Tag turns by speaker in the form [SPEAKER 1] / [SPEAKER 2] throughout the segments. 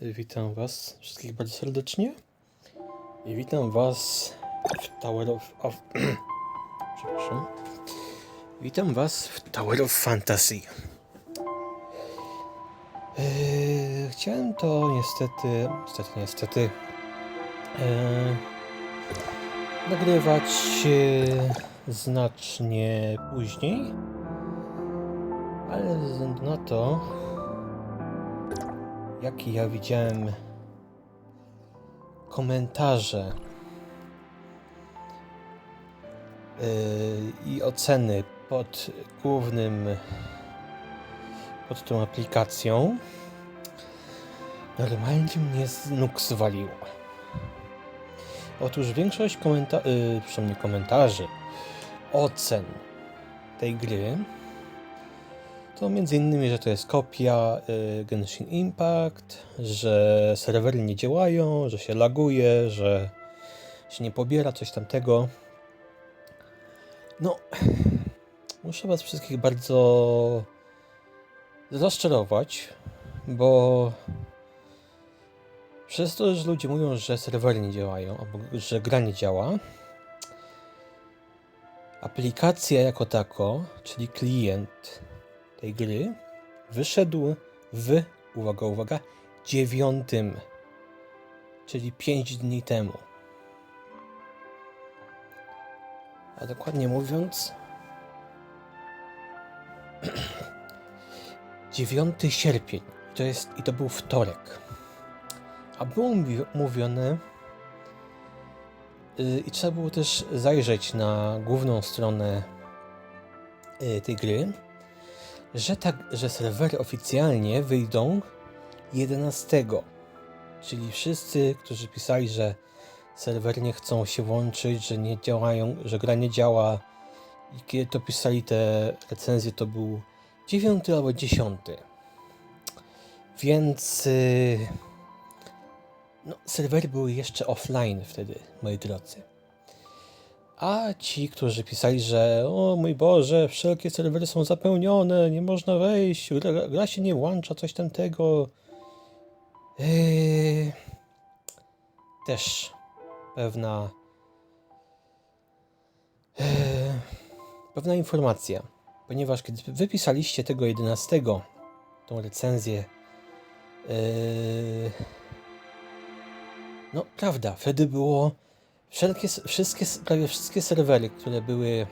[SPEAKER 1] Witam Was wszystkich bardzo serdecznie i witam Was w Tower of. of przepraszam. Witam Was w Tower of Fantasy. Eee, chciałem to niestety, niestety, niestety eee, nagrywać e, znacznie później, ale ze względu na to, jakie ja widziałem komentarze yy, i oceny pod głównym pod tą aplikacją normalnie mnie z nóg zwaliło. Otóż większość komenta- yy, przynajmniej komentarzy ocen tej gry to między innymi, że to jest kopia y, Genshin Impact, że serwery nie działają, że się laguje, że się nie pobiera coś tamtego. No, muszę Was wszystkich bardzo rozczarować, bo przez to, że ludzie mówią, że serwery nie działają, albo że gra nie działa, aplikacja jako tako, czyli klient tej gry wyszedł w, uwaga, uwaga, dziewiątym, czyli 5 dni temu. A dokładnie mówiąc, 9 sierpień. To jest, I to był wtorek. A było mówi- mówione, yy, i trzeba było też zajrzeć na główną stronę yy, tej gry, że, tak, że serwery oficjalnie wyjdą 11. Czyli wszyscy, którzy pisali, że serwery nie chcą się łączyć, że nie działają, że gra nie działa i kiedy to pisali te recenzje, to był 9 albo 10. Więc yy, no, serwery były jeszcze offline wtedy, moi drodzy. A ci, którzy pisali, że o mój Boże, wszelkie serwery są zapełnione, nie można wejść, gra, gra się nie włącza, coś tamtego. Yy, też pewna yy, pewna informacja, ponieważ kiedy wypisaliście tego 11, tą recenzję, yy, no prawda, wtedy było Wszelkie, wszystkie, prawie wszystkie serwery, które były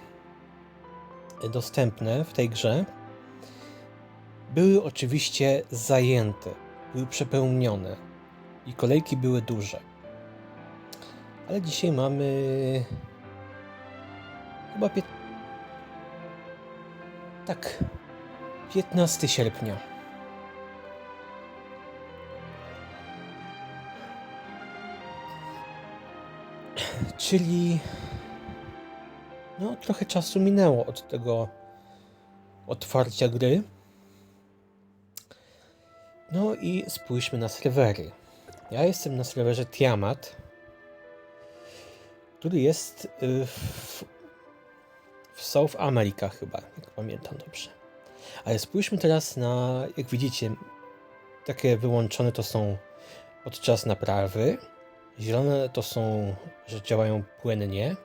[SPEAKER 1] dostępne w tej grze, były oczywiście zajęte, były przepełnione i kolejki były duże. Ale dzisiaj mamy chyba pię... tak 15 sierpnia. Czyli no trochę czasu minęło od tego otwarcia gry. No i spójrzmy na serwery. Ja jestem na serwerze Tiamat, który jest y, w, w South America chyba, jak pamiętam dobrze. Ale spójrzmy teraz na, jak widzicie, takie wyłączone to są podczas naprawy. Zielone to są, że działają płynnie.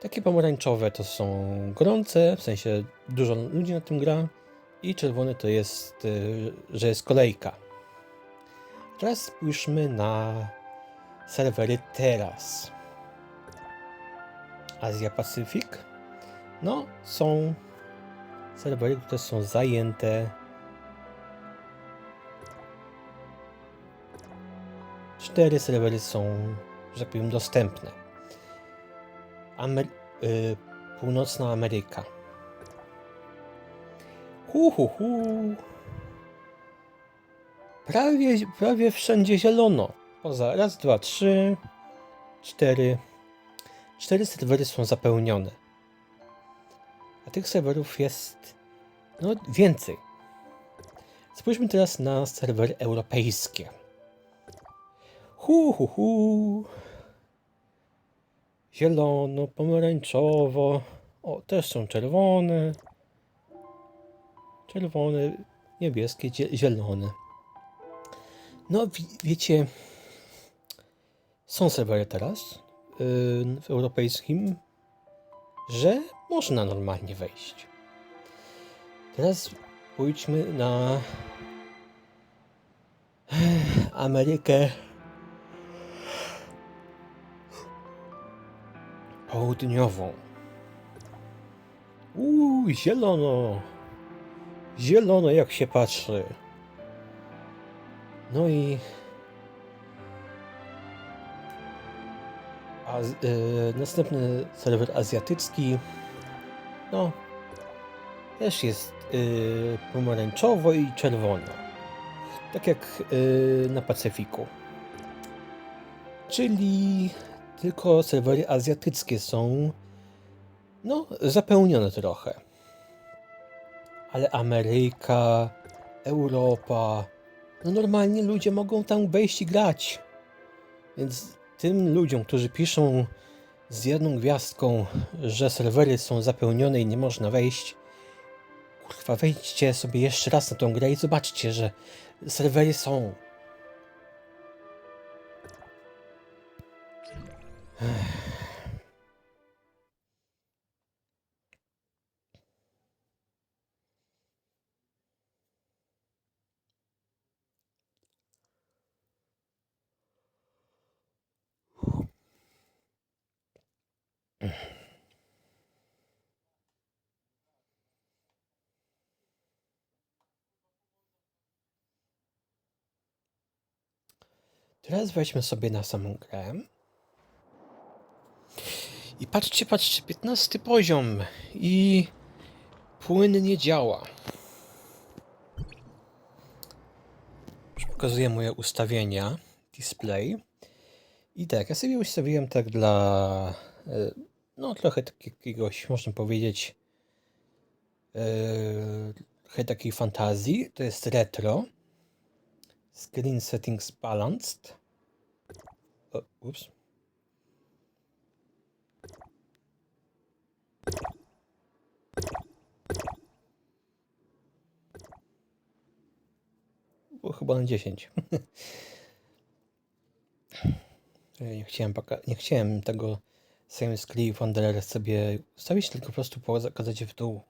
[SPEAKER 1] Takie pomarańczowe to są gorące, w sensie dużo ludzi na tym gra. I czerwone to jest, y, że jest kolejka. Teraz spójrzmy na serwery teraz. Azja Pacyfik. No, są serwery, które są zajęte cztery serwery są, że tak powiem, dostępne. Amer y Północna Ameryka. Hu, hu, hu. Prawie, prawie wszędzie zielono. Poza raz, dwa, trzy, cztery. Cztery serwery są zapełnione. A tych serwerów jest no więcej. Spójrzmy teraz na serwery europejskie. Hu, hu, hu. Zielono, pomarańczowo. O, też są czerwone. Czerwone, niebieskie, zie- zielone. No, wi wiecie, są serwery teraz yy, w europejskim, że można normalnie wejść. Teraz pójdźmy na Amerykę Południową. Uuu, zielono. Zielono jak się patrzy. No i a, e, następny serwer azjatycki. No, też jest e, pomarańczowo i czerwono. Tak jak e, na Pacyfiku. Czyli tylko serwery azjatyckie są no, zapełnione trochę. Ale Ameryka, Europa, no normalnie ludzie mogą tam wejść i grać. Więc tym ludziom, którzy piszą z jedną gwiazdką, że serwery są zapełnione i nie można wejść, kurwa, wejdźcie sobie jeszcze raz na tą grę i zobaczcie, że serwery są. Teraz weźmy sobie na samą grę. I patrzcie, patrzcie, 15 poziom i płynnie działa. Pokazuję moje ustawienia, display. I tak, ja sobie ustawiłem tak dla, e, no trochę jakiegoś, można powiedzieć, e, trochę takiej fantazji. To jest retro. Screen settings balanced. O, ups. Chyba na 10. nie chciałem, nie chciałem tego Same Cliff Wanderer sobie ustawić, tylko po prostu pokazać w dół.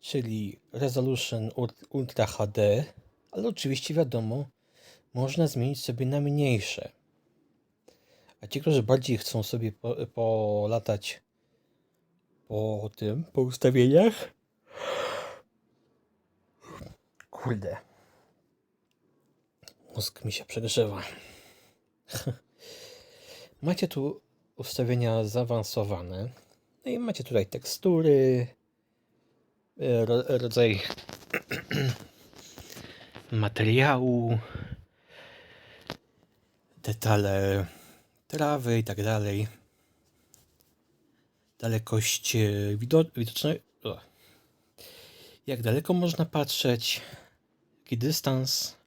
[SPEAKER 1] Czyli Resolution Ultra HD, ale oczywiście wiadomo, można zmienić sobie na mniejsze. A ci, którzy bardziej chcą sobie po, polatać po tym, po ustawieniach. Kurde. Mózg mi się przegrzewa. macie tu ustawienia zaawansowane. No i macie tutaj tekstury, e, ro, rodzaj materiału, detale trawy i tak dalej. Dalekość e, widocznej. Jak daleko można patrzeć, jaki dystans,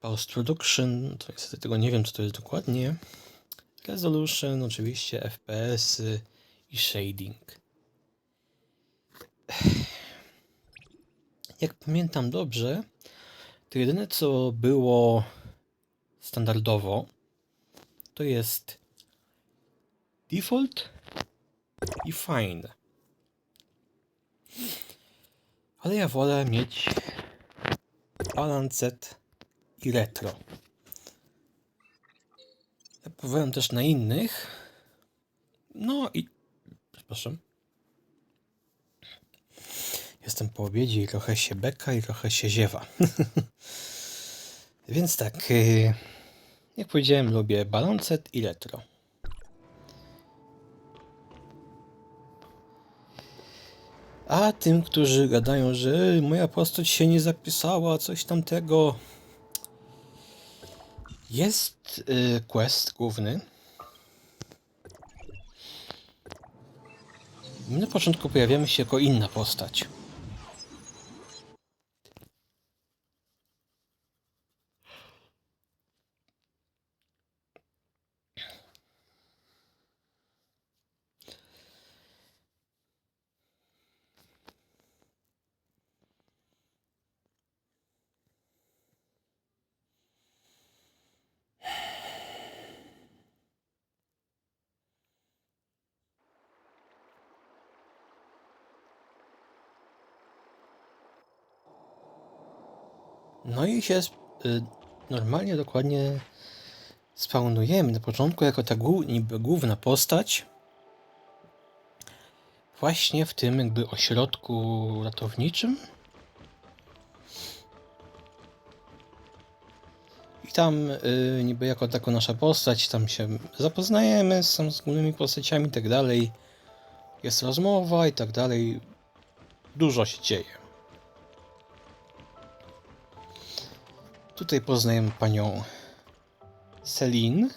[SPEAKER 1] post production, to niestety tego nie wiem, co to jest dokładnie. Resolution, oczywiście, FPS i shading. Jak pamiętam dobrze, to jedyne co było standardowo, to jest default i fine. Ale ja wolę mieć balancet i retro. Ja próbowałem też na innych. No i przepraszam. Jestem po obiedzie i trochę się beka i trochę się ziewa. Więc tak, y, jak powiedziałem, lubię balancet i retro. A tym, którzy gadają, że moja postać się nie zapisała, coś tamtego. Jest y, quest główny. Na początku pojawiamy się jako inna postać. No i się y, normalnie, dokładnie spawnujemy na początku jako ta głó- niby główna postać. Właśnie w tym jakby ośrodku ratowniczym. I tam y, niby jako taka nasza postać, tam się zapoznajemy z, tam z głównymi postaciami i tak dalej. Jest rozmowa i tak dalej. Dużo się dzieje. Tutaj poznajemy panią Celine.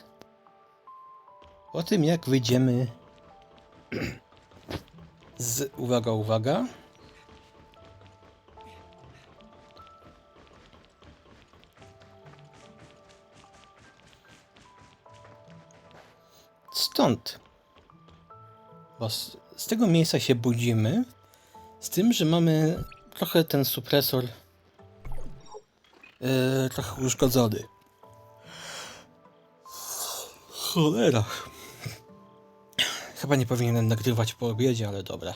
[SPEAKER 1] O tym, jak wyjdziemy z. Uwaga, uwaga. Stąd. Bo z, z tego miejsca się budzimy. Z tym, że mamy trochę ten supresor yy, trochę uszkodzony. Cholera. Chyba nie powinienem nagrywać po obiedzie, ale dobra.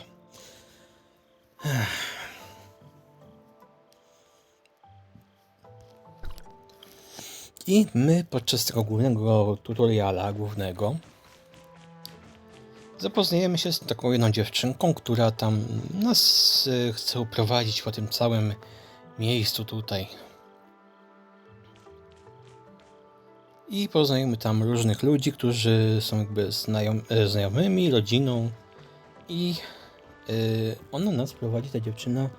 [SPEAKER 1] I my podczas tego głównego tutoriala głównego zapoznajemy się z taką jedną dziewczynką, która tam nas y, chce uprowadzić po tym całym miejscu tutaj. I poznajemy tam różnych ludzi, którzy są jakby e, znajomymi, rodziną. I y, ona nas prowadzi, ta dziewczyna,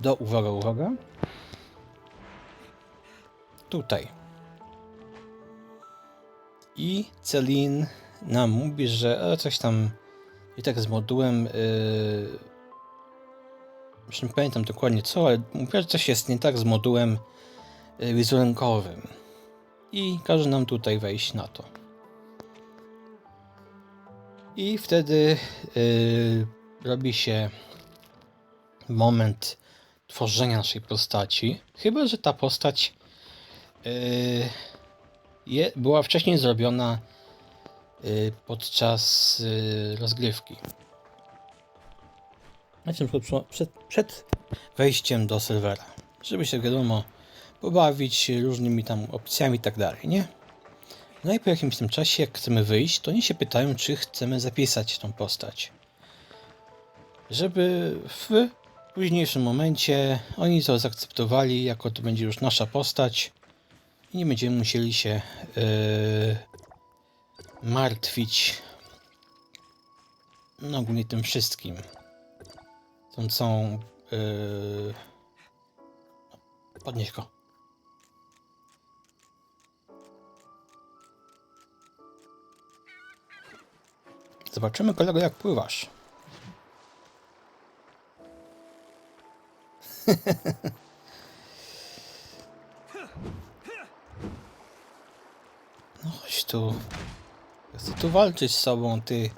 [SPEAKER 1] do, uwaga, uwaga, tutaj. I Celine nam mówi, że e, coś tam i tak z modułem. Yy, już nie pamiętam dokładnie co, ale mówi, że coś jest nie tak z modułem yy, wizerunkowym. I każe nam tutaj wejść na to. I wtedy yy, robi się moment tworzenia naszej postaci. Chyba, że ta postać yy, je, była wcześniej zrobiona y, podczas y, rozgrywki. Znaczy, przed, przed wejściem do serwera, żeby się wiadomo pobawić różnymi tam opcjami i tak dalej, nie? No i po jakimś tym czasie, jak chcemy wyjść, to oni się pytają, czy chcemy zapisać tą postać. Żeby w późniejszym momencie oni to zaakceptowali, jako to będzie już nasza postać i nie będziemy musieli się yy, martwić no ogólnie tym wszystkim. Tą całą... Yy... Podnieś go. Zobaczymy kolego jak pływasz. No chodź tu. Chcę tu walczyć z sobą, ty.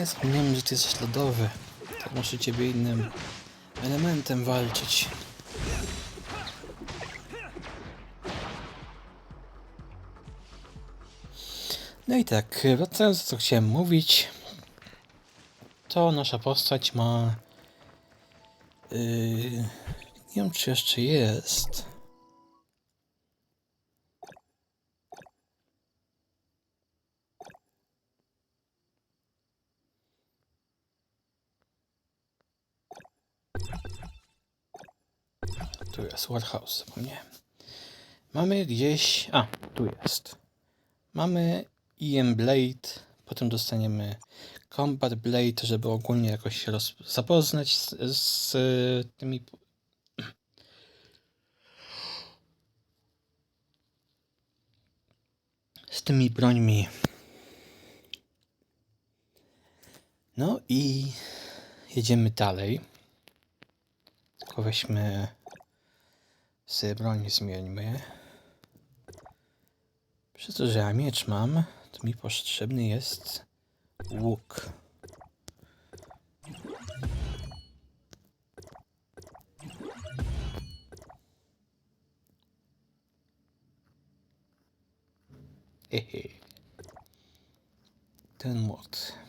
[SPEAKER 1] Ja zapomniałem, że ty jesteś lodowy. Muszę ciebie innym elementem walczyć. No i tak, wracając do co chciałem mówić, to nasza postać ma... Yy, nie wiem, czy jeszcze jest. Tu jest Warehouse, zapomniałem. Mamy gdzieś... A, tu jest. Mamy EM Blade, potem dostaniemy Combat Blade, żeby ogólnie jakoś się roz... zapoznać z, z tymi... z tymi brońmi. No i jedziemy dalej. Tylko weźmy sobie broń zmieńmy. Przez to, że ja miecz mam, to mi potrzebny jest łuk. Ten młot.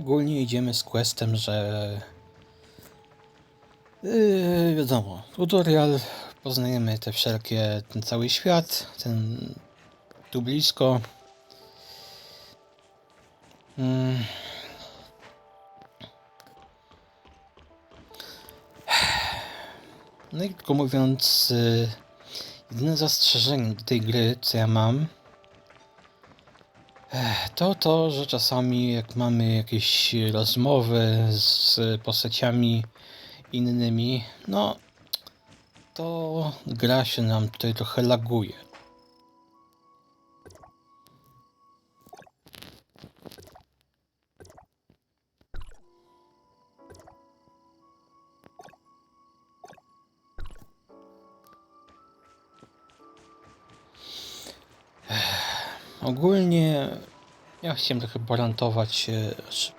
[SPEAKER 1] Ogólnie idziemy z questem, że yy, wiadomo, tutorial, poznajemy te wszelkie, ten cały świat, ten tu blisko. Mm. No i tylko mówiąc, y, jedyne zastrzeżenie do tej gry, co ja mam, to to, że czasami jak mamy jakieś rozmowy z postaciami innymi, no to gra się nam tutaj trochę laguje. Chciałem trochę porantować znaczy-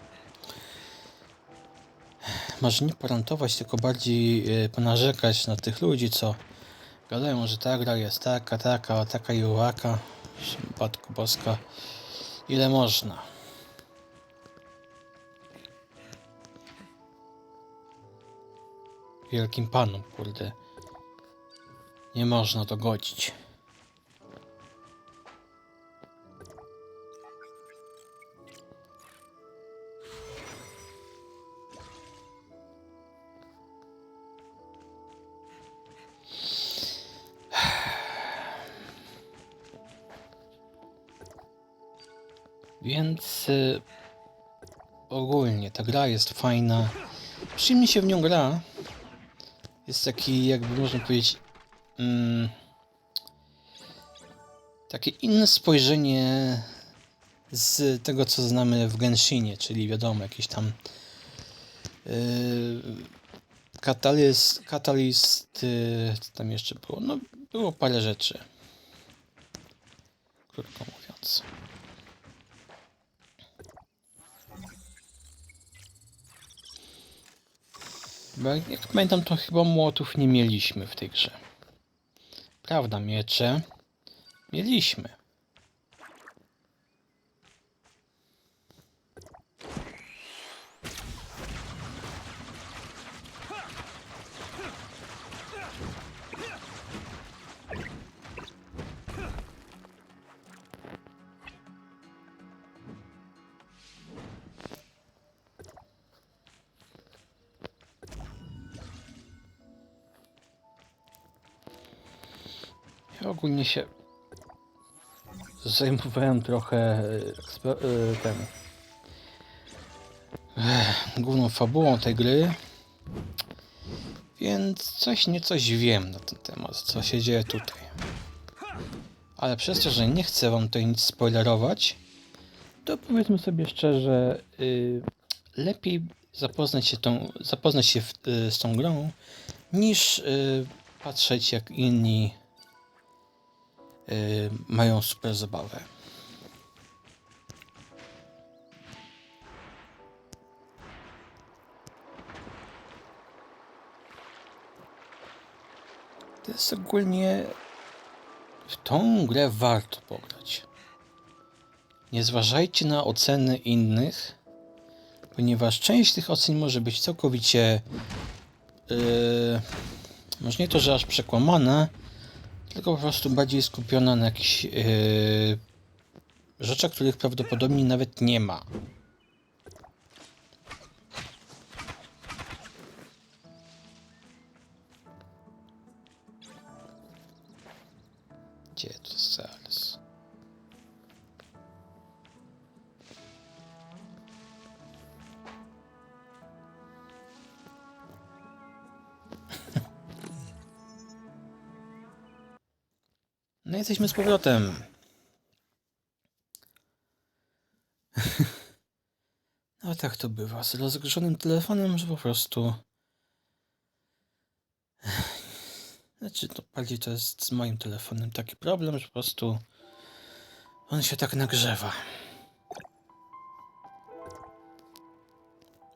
[SPEAKER 1] Może nie porantować, tylko bardziej e, ponarzekać na tych ludzi, co gadają, że ta gra jest taka, taka, taka i owaka. Matko Boska. Ile można? Wielkim panom, kurde. Nie można to godzić. Więc y, ogólnie ta gra jest fajna. Przyjemnie się w nią gra. Jest taki, jakby można powiedzieć, mm, takie inne spojrzenie z tego, co znamy w Genshinie, czyli wiadomo, jakieś tam yy, katalist, yy, co tam jeszcze było? No, było parę rzeczy. Krótko mówiąc. Jak, pamiętam, to chyba młotów nie mieliśmy w tej grze. Prawda, miecze? Mieliśmy. Się zajmowałem trochę e, e, ten Ech, główną fabułą tej gry. Więc coś niecoś wiem na ten temat, co się dzieje tutaj. Ale przez to, że nie chcę wam tutaj nic spoilerować, to powiedzmy sobie szczerze, y, lepiej zapoznać się, tą, zapoznać się w, y, z tą grą, niż y, patrzeć jak inni mają super zabawę. To jest ogólnie w tą grę warto pograć. Nie zważajcie na oceny innych, ponieważ część tych ocen może być całkowicie yy, może nie to, że aż przekłamana, tylko po prostu bardziej skupiona na jakichś yy, rzeczach, których prawdopodobnie nawet nie ma. Gdzie to zaraz? Jesteśmy z powrotem. No tak to bywa z rozgrzanym telefonem, że po prostu... Znaczy, to bardziej to jest z moim telefonem taki problem, że po prostu on się tak nagrzewa.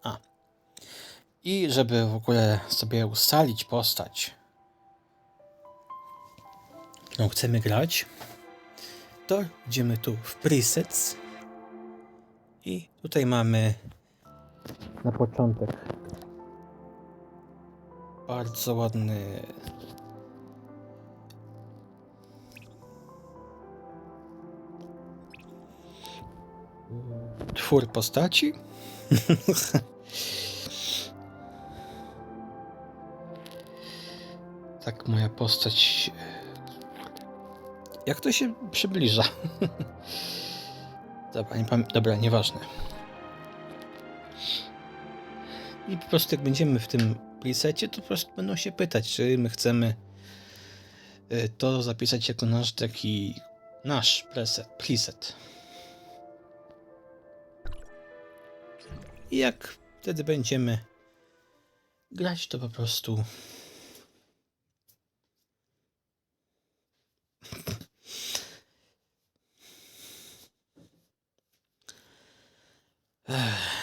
[SPEAKER 1] A. I żeby w ogóle sobie ustalić postać, którą chcemy grać, to idziemy tu w presets. I tutaj mamy na początek. Bardzo ładny twór postaci. tak moja postać jak to się przybliża? Dobra, nie Dobra, nieważne. I po prostu jak będziemy w tym presecie, to po prostu będą się pytać, czy my chcemy y, to zapisać jako nasz taki nasz preset. preset. I jak wtedy będziemy grać, to po prostu 唉。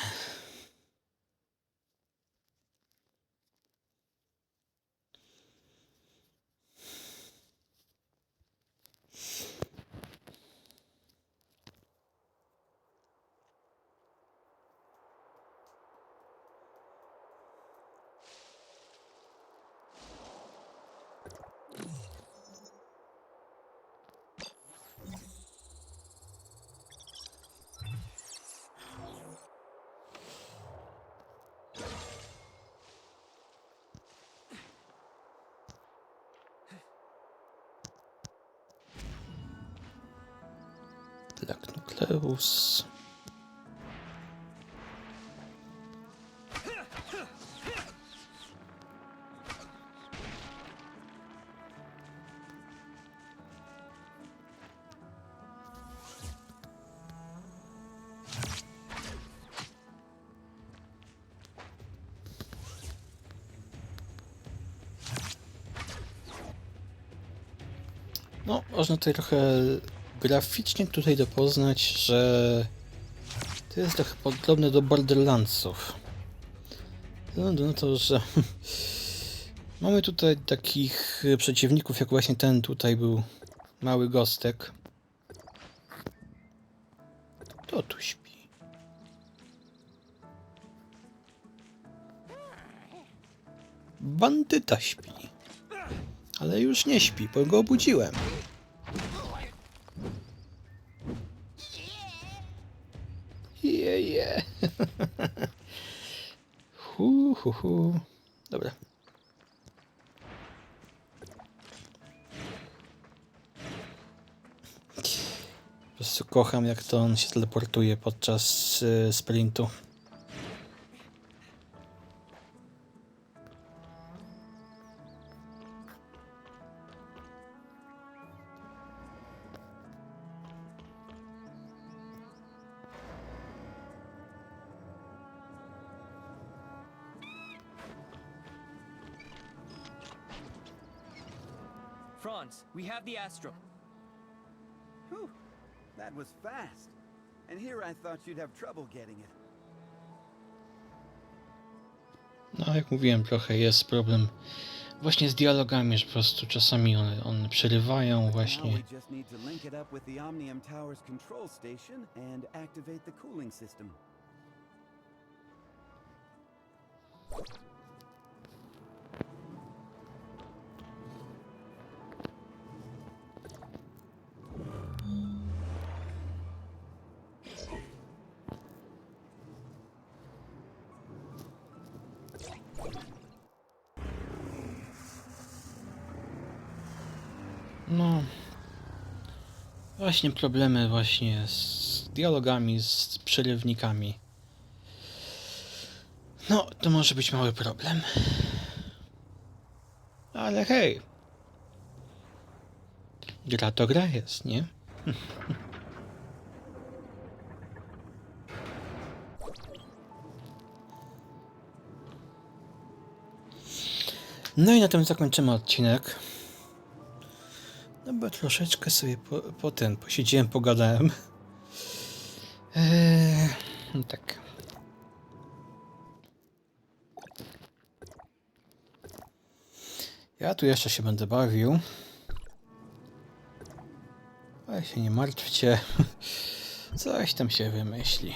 [SPEAKER 1] Black Nucleus. No, można tutaj trochę graficznie tutaj dopoznać, że to jest trochę podobne do Borderlandsów. Względu na to, że mamy tutaj takich przeciwników, jak właśnie ten tutaj był mały gostek. Kto tu śpi? Bandyta śpi. Ale już nie śpi, bo go obudziłem. Hu, hu, hu. Dobra. Po prostu kocham, jak to on się teleportuje podczas y, sprintu. No, jak mówiłem, trochę jest problem właśnie z dialogami, że po prostu czasami one, one przerywają właśnie. Właśnie problemy właśnie z dialogami, z przerywnikami. No, to może być mały problem. Ale hej. Gra to gra jest, nie? No i na tym zakończymy odcinek. No bo troszeczkę sobie po, po ten posiedziałem, pogadałem. Eee, no tak. Ja tu jeszcze się będę bawił. Ale się nie martwcie. Coś tam się wymyśli.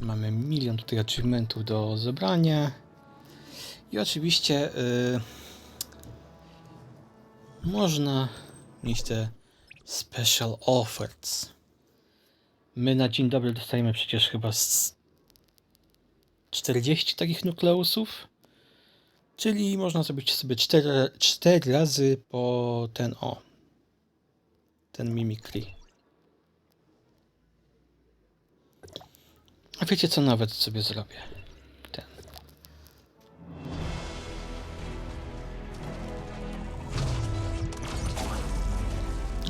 [SPEAKER 1] Mamy milion tutaj achievementów do zebrania. I oczywiście y, można mieć te special offers. My na dzień dobry dostajemy przecież chyba z 40 takich nukleusów. Czyli można zrobić sobie 4, 4 razy po ten o. Ten mimikry. A wiecie co nawet sobie zrobię?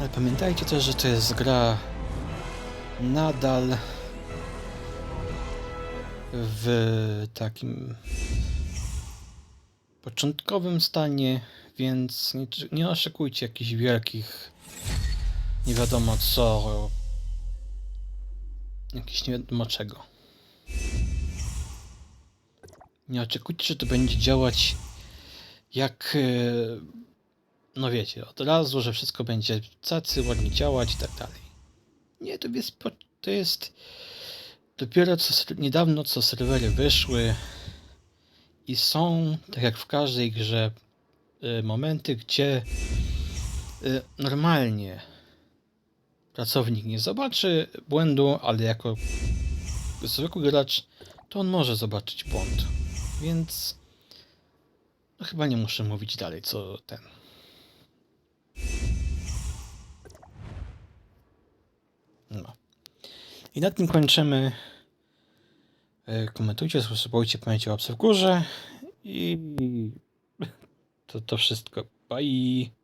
[SPEAKER 1] Ale pamiętajcie też, że to jest gra nadal w takim początkowym stanie, więc nie, nie oszukujcie jakichś wielkich nie wiadomo co jakiś nie wiadomo czego. Nie oczekujcie, że to będzie działać jak e, no wiecie, od razu, że wszystko będzie cacy, ładnie działać i tak dalej. Nie, to jest, to jest dopiero co niedawno co serwery wyszły i są, tak jak w każdej grze, y, momenty, gdzie y, normalnie pracownik nie zobaczy błędu, ale jako zwykły gracz to on może zobaczyć błąd. Więc no, chyba nie muszę mówić dalej, co ten. No. I na tym kończymy. E, Komentujcie, subskrybujcie, pamiętajcie o łapce w górze i to, to wszystko. Bye!